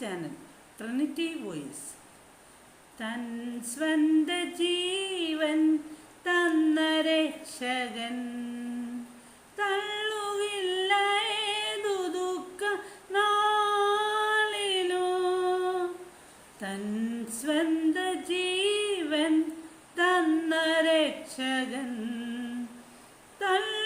Channel Trinity voice തൻ സ്വന്ത ജീവൻ തന്ന രക്ഷകൻ. ജീവൻ തന്ന രക്ഷകൻ. തള്ളുകില്ല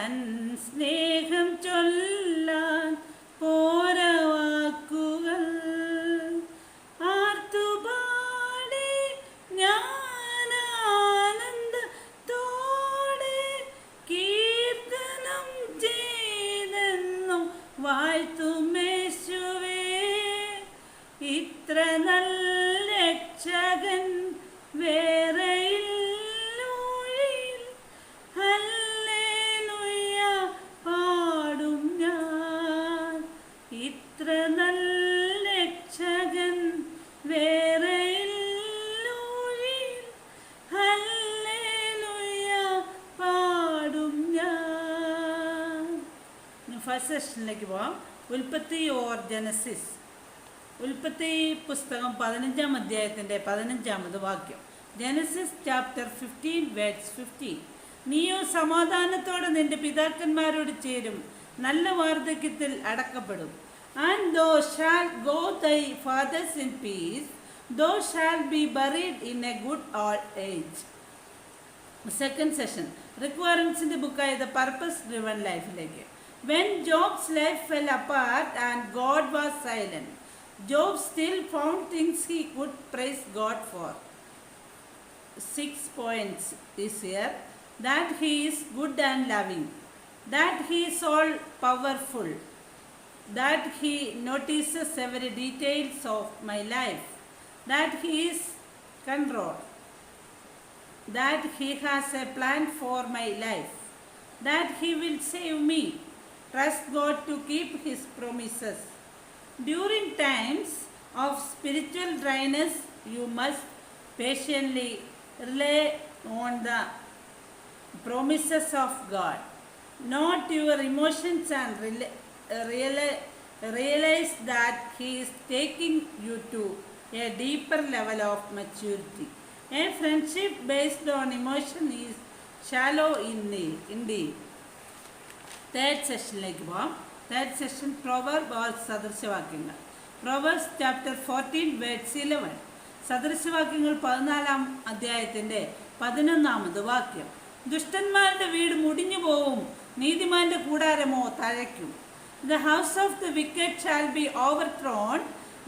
തൻ സ്നേഹം ചൊല്ലാൻ പോരവാക്കുകൾ. ആർത്തുപാടി ഞാനാനന്ദത്തോടെ കീർത്തനം ചെയ്തെന്നും വാഴ്ത്തുമേശുവേ ഇത്ര നല്ല രക്ഷകൻ വേറെയില്ലൂഴിൽ സെഷനിലേക്ക് പോവാം. ഉൽപ്പത്തി ഓർ ജനസിസ് ഉൽപ്പത്തി പുസ്തകം പതിനഞ്ചാം അധ്യായത്തിന്റെ പതിനഞ്ചാമത് വാക്യം. Genesis chapter fifteen verse fifteen. നീയോ സമാധാനത്തോടെ നിന്റെ പിതാക്കന്മാരോട് ചേരും. നല്ല വാർദ്ധക്യത്തിൽ അടക്കപ്പെടും. And thou shalt go thy fathers in peace thou shalt be buried in a good old age second session റിക്വയർമെൻസിന്റെ ബുക്കായ പർപ്പസ് ഡ്രിവൺ ലൈഫിലേക്ക് When Job's life fell apart and God was silent, Job still found things he could praise God for. Six points is here. That he is good and loving, that he is all powerful, that he notices every details of my life, that he is control, that he has a plan for my life, that he will save me, Trust God to keep his promises. During times of spiritual dryness, you must patiently rely on the promises of God, not your emotions and realize that He is taking you to a deeper level of maturity. A friendship based on emotion is shallow indeed. Third സെഷനിലേക്ക് പോവാം. Third session proverb or സദൃശവാക്യങ്ങൾ. Proverbs chapter fourteen verse eleven സദൃശവാക്യങ്ങൾ പതിനാലാം അധ്യായത്തിന്റെ പതിനൊന്നാമത് വാക്യം. ദുഷ്ടന്മാരുടെ വീട് മുടിഞ്ഞു പോവും നീതിമാന്റെ കൂടാരമോ തഴയ്ക്കും. The house of the wicked shall be overthrown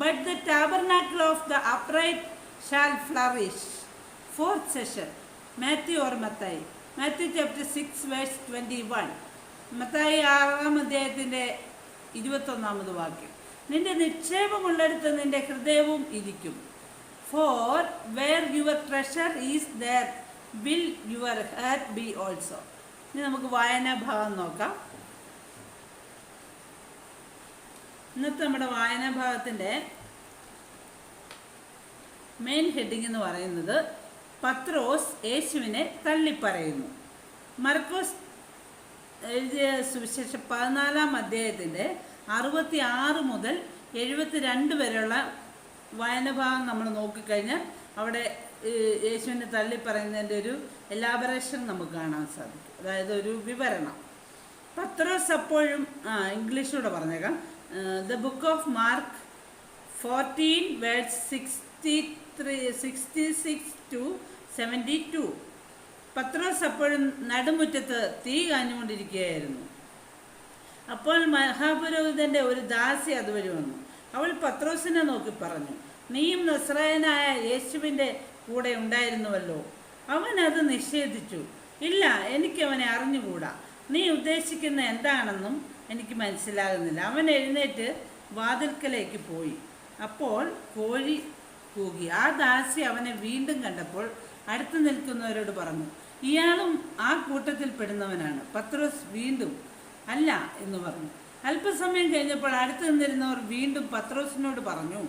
but the tabernacle of the upright shall flourish fourth session Matthew ഓർമ്മത്തായി Mathai Matthew chapter six verse twenty one Mathai ആറാം അധ്യായത്തിന്റെ ഇരുപത്തൊന്നാമത് വാക്യം. നിന്റെ നിക്ഷേപം നിക്ഷേപമുള്ളിടത്ത് നിന്റെ ഹൃദയവും ഇരിക്കും. For where your treasure is there will your heart be also ഇനി നമുക്ക് വായനാ ഭാഗം നോക്കാം. ഇന്നത്തെ നമ്മുടെ വായനാ ഭാഗത്തിന്റെ മെയിൻ ഹെഡിങ് എന്ന് പറയുന്നത് പത്രോസ് യേശുവിനെ തള്ളിപ്പറയുന്നു. മർക്കോസ് എഴുതിയ സുവിശേഷം പതിനാലാം അധ്യായത്തിന്റെ അറുപത്തി ആറ് മുതൽ എഴുപത്തി രണ്ട് വരെയുള്ള വായനഭാഗം നമ്മൾ നോക്കിക്കഴിഞ്ഞാൽ അവിടെ യേശുവിന്റെ തള്ളി പറയുന്നതിന്റെ ഒരു എലാബറേഷൻ നമുക്ക് കാണാൻ സാധിക്കും. അതായത് ഒരു വിവരണം. പത്രോസ് അപ്പോഴും ആ ഇംഗ്ലീഷിലൂടെ പറഞ്ഞേക്കാം. The book of Mark fourteen verse sixty three sixty six to seventy two Pathros അപ്പോഴും നടുമുറ്റത്ത് തീ കാഞ്ഞുകൊണ്ടിരിക്കുകയായിരുന്നു. അപ്പോൾ മഹാപുരോഹിതന്റെ ഒരു ദാസി അതുവഴി വന്നു. അവൾ പത്രോസിനെ നോക്കി പറഞ്ഞു നീയും നസ്രായനായ യേശുവിന്റെ കൂടെ ഉണ്ടായിരുന്നുവല്ലോ. അവൻ അത് നിഷേധിച്ചു. ഇല്ല എനിക്ക് അവനെ അറിഞ്ഞുകൂടാ. നീ ഉദ്ദേശിക്കുന്ന എന്താണെന്നും എനിക്ക് മനസ്സിലാകുന്നില്ല. അവൻ എഴുന്നേറ്റ് വാതിൽക്കലേക്ക് പോയി. അപ്പോൾ കോഴി കൂകി. ആ ദാസി അവനെ വീണ്ടും കണ്ടപ്പോൾ അടുത്ത് നിൽക്കുന്നവരോട് പറഞ്ഞു ഇയാളും ആ കൂട്ടത്തിൽ പെടുന്നവനാണ്. പത്രോസ് വീണ്ടും അല്ല എന്ന് പറഞ്ഞു. അല്പസമയം കഴിഞ്ഞപ്പോൾ അടുത്ത് നിന്നിരുന്നവർ വീണ്ടും പത്രോസിനോട് പറഞ്ഞു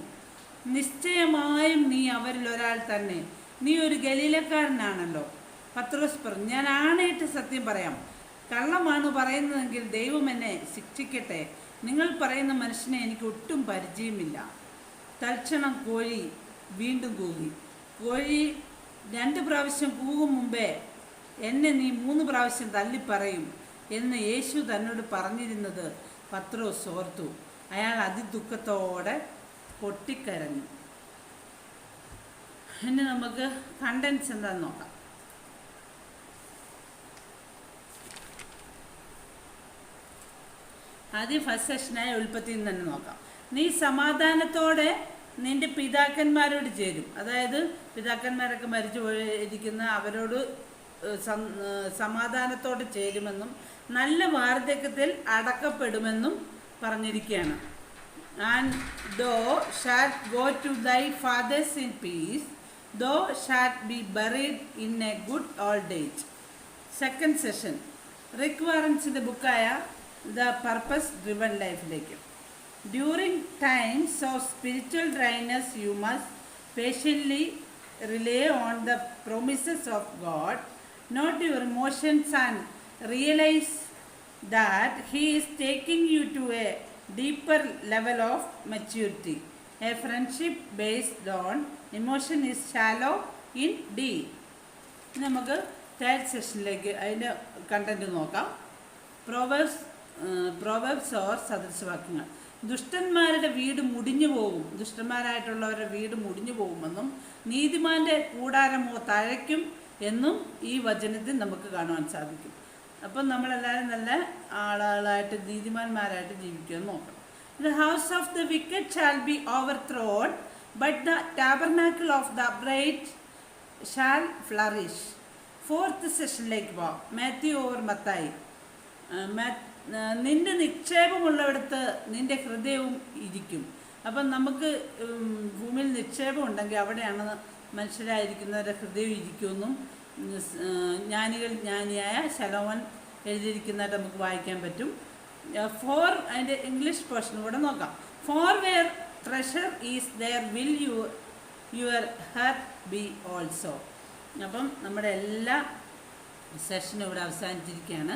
നിശ്ചയമായും നീ അവരിൽ ഒരാൾ തന്നെ. നീ ഒരു ഗലീലക്കാരനാണല്ലോ. പത്രോസ് പറഞ്ഞു ഞാൻ ആണയിട്ട് സത്യം പറയാം. കള്ളമാണ് പറയുന്നതെങ്കിൽ ദൈവം എന്നെ ശിക്ഷിക്കട്ടെ. നിങ്ങൾ പറയുന്ന മനുഷ്യനെ എനിക്ക് ഒട്ടും പരിചയമില്ല. തൽക്ഷണം കോഴി വീണ്ടും കൂകി. കോഴി രണ്ട് പ്രാവശ്യം കൂകും മുമ്പേ എന്നെ നീ മൂന്ന് പ്രാവശ്യം തള്ളിപ്പറയും എന്ന് യേശു തന്നോട് പറഞ്ഞിരുന്നത് പത്രോസ് ഓർത്തു. അയാൾ അതിദുഃഖത്തോടെ പൊട്ടിക്കരഞ്ഞു. ഇനി നമുക്ക് കണ്ടൻസ് എന്താന്ന് നോക്കാം. ആദ്യം ഫസ്റ്റ് സെഷനായ ഉൽപ്പത്തിയിൽ നിന്ന് തന്നെ നോക്കാം. നീ സമാധാനത്തോടെ നിന്റെ പിതാക്കന്മാരോട് ചേരും. അതായത് പിതാക്കന്മാരൊക്കെ മരിച്ചു പോയിരിക്കുന്ന അവരോട് സമാധാനത്തോടെ ചേരുമെന്നും നല്ല വാർദ്ധക്യത്തിൽ അടക്കപ്പെടുമെന്നും പറഞ്ഞിരിക്കുകയാണ്. And thou shalt go to thy fathers in peace thou shalt be buried in a good old age second session Rick വാറൻസിന്റെ ബുക്കായ ദ പർപ്പസ് ഡ്രിവൺ ലൈഫിലേക്ക് during times of spiritual dryness you must patiently rely on the promises of God not your emotions and realize that he is taking you to a deeper level of maturity a friendship based on emotion is shallow indeed നമുക്ക് third സെഷനിലേക്ക് അതിന്റെ content നോക്കാം. Proverbs proverbs or സദൃശവാക്യങ്ങൾ ദുഷ്ടന്മാരുടെ വീട് മുടിഞ്ഞു പോകും. ദുഷ്ടന്മാരായിട്ടുള്ളവരുടെ വീട് മുടിഞ്ഞു പോകുമെന്നും നീതിമാന്റെ കൂടാരമോ തഴയ്ക്കും എന്നും ഈ വചനത്തിൽ നമുക്ക് കാണുവാൻ സാധിക്കും. അപ്പം നമ്മളെല്ലാവരും നല്ല ആളുകളായിട്ട് നീതിമാന്മാരായിട്ട് ജീവിക്കുമെന്ന് നോക്കണം. The house of the wicked shall be overthrown but the tabernacle of the bright shall flourish fourth സെഷനിലേക്ക് പോവാം. Matthew or Mathai. ആ, മാ- ആ, നിന്റെ നിക്ഷേപമുള്ളിടത്ത് നിന്റെ ഹൃദയവും ഇരിക്കും. അപ്പം നമുക്ക് ഭൂമിയിൽ നിക്ഷേപം ഉണ്ടെങ്കിൽ അവിടെയാണ് മനുഷ്യരായിരിക്കുന്നവരുടെ ഹൃദയം ഇരിക്കുമെന്നും ജ്ഞാനികൾ ജ്ഞാനിയായ ശലോവൻ എഴുതിയിരിക്കുന്നതായിട്ട് നമുക്ക് വായിക്കാൻ പറ്റും. ഫോർ അതിന്റെ ഇംഗ്ലീഷ് പോർഷൻ കൂടെ നോക്കാം. For where treasure is there will you your heart be also. അപ്പം നമ്മുടെ എല്ലാ സെഷനും ഇവിടെ അവസാനിച്ചിരിക്കുകയാണ്.